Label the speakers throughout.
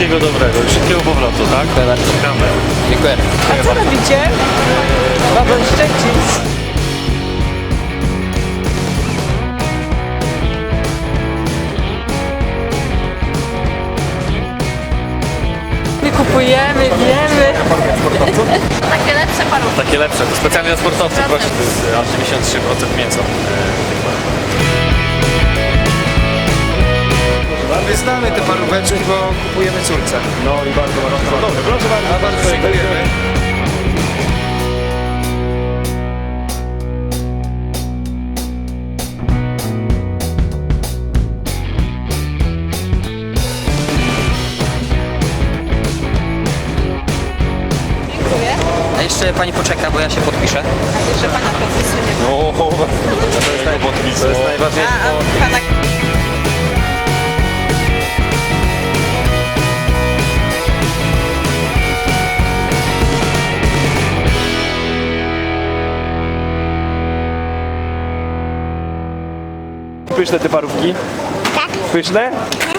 Speaker 1: Wszystkiego dobrego i szybkiego powrotu, tak?
Speaker 2: Dziękuję bardzo.
Speaker 1: Czekamy.
Speaker 2: Dziękuję.
Speaker 3: A co robicie? Babo Szczecin. My kupujemy, wiemy.
Speaker 4: Takie lepsze parówki.
Speaker 1: Takie lepsze, to specjalnie dla sportowców, proszę, to jest e, aż 93% mięsa.
Speaker 5: My znamy te paróweczki, bo kupujemy córce.
Speaker 1: No i bardzo, bardzo dobrze. Proszę bardzo.
Speaker 5: A bardzo dziękujemy.
Speaker 3: Dziękuję.
Speaker 2: A jeszcze pani poczeka, bo ja się podpiszę.
Speaker 3: Że pana podpisu nie ma.
Speaker 1: O, to jest, naj... to jest najważniejsze.
Speaker 3: A, a
Speaker 6: Pyszne te parówki? Tak. Pyszne?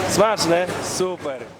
Speaker 6: Smaczne? Super.